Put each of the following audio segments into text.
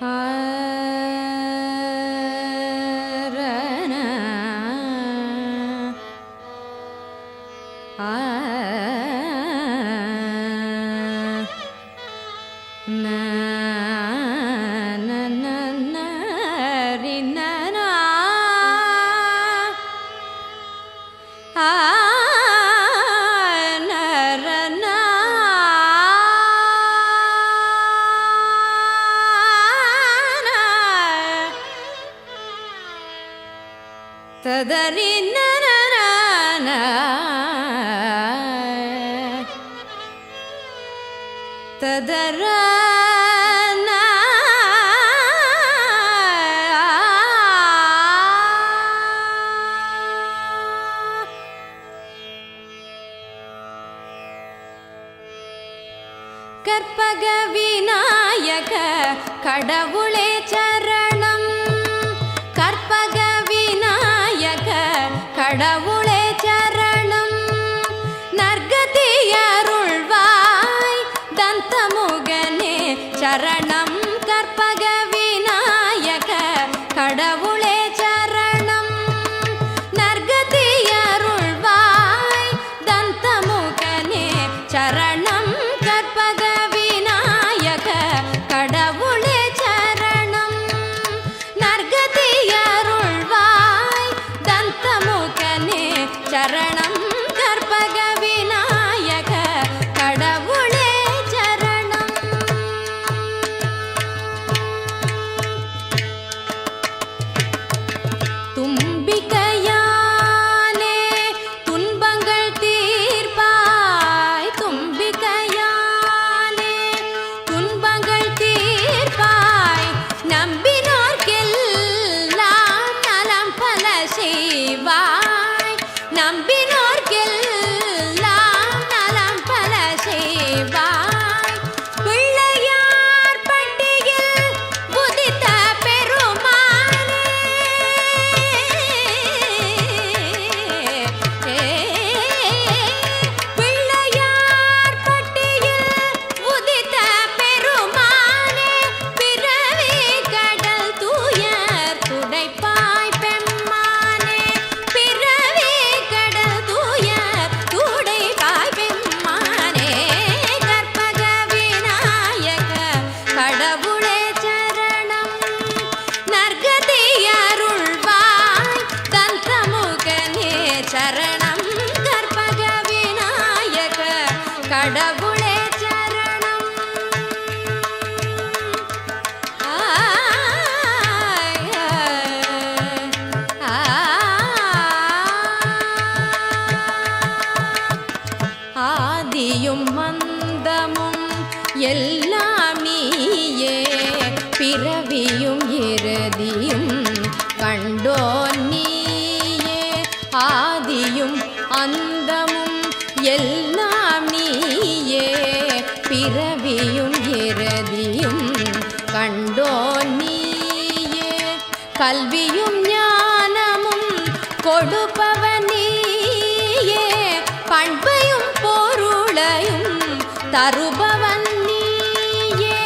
ആ கதறி நரன ததர கற்பக விநாயக கடவுளே சர கடவுளே சரணம். நர்கதியருள்வாய் தந்தமுகனே சரணம் கற்பகவே. சரணம் கற்பக விநாயக கடவுளே சரணம். ஆதியும் மந்தமும் எல்லாம் நீயே. பிறவியும் இறுதியும் அந்தமும் எல்லாம் நீயே. பிறவியும் இறதியும் கண்டோ நீயே. கல்வியும் ஞானமும் கொடுப்பவ நீயே. பண்பையும் பொருளையும் தருபவன் நீயே.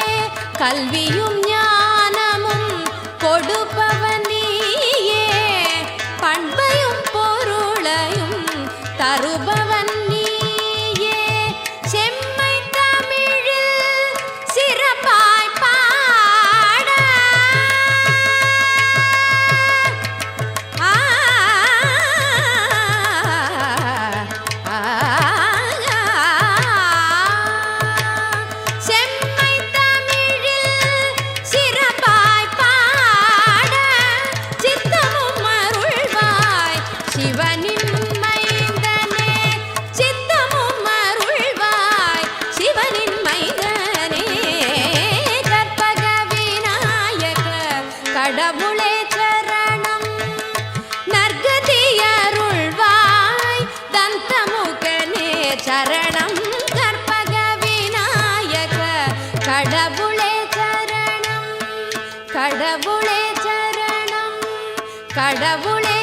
கல்வியும் கடவுளே சரணம் கடவுளே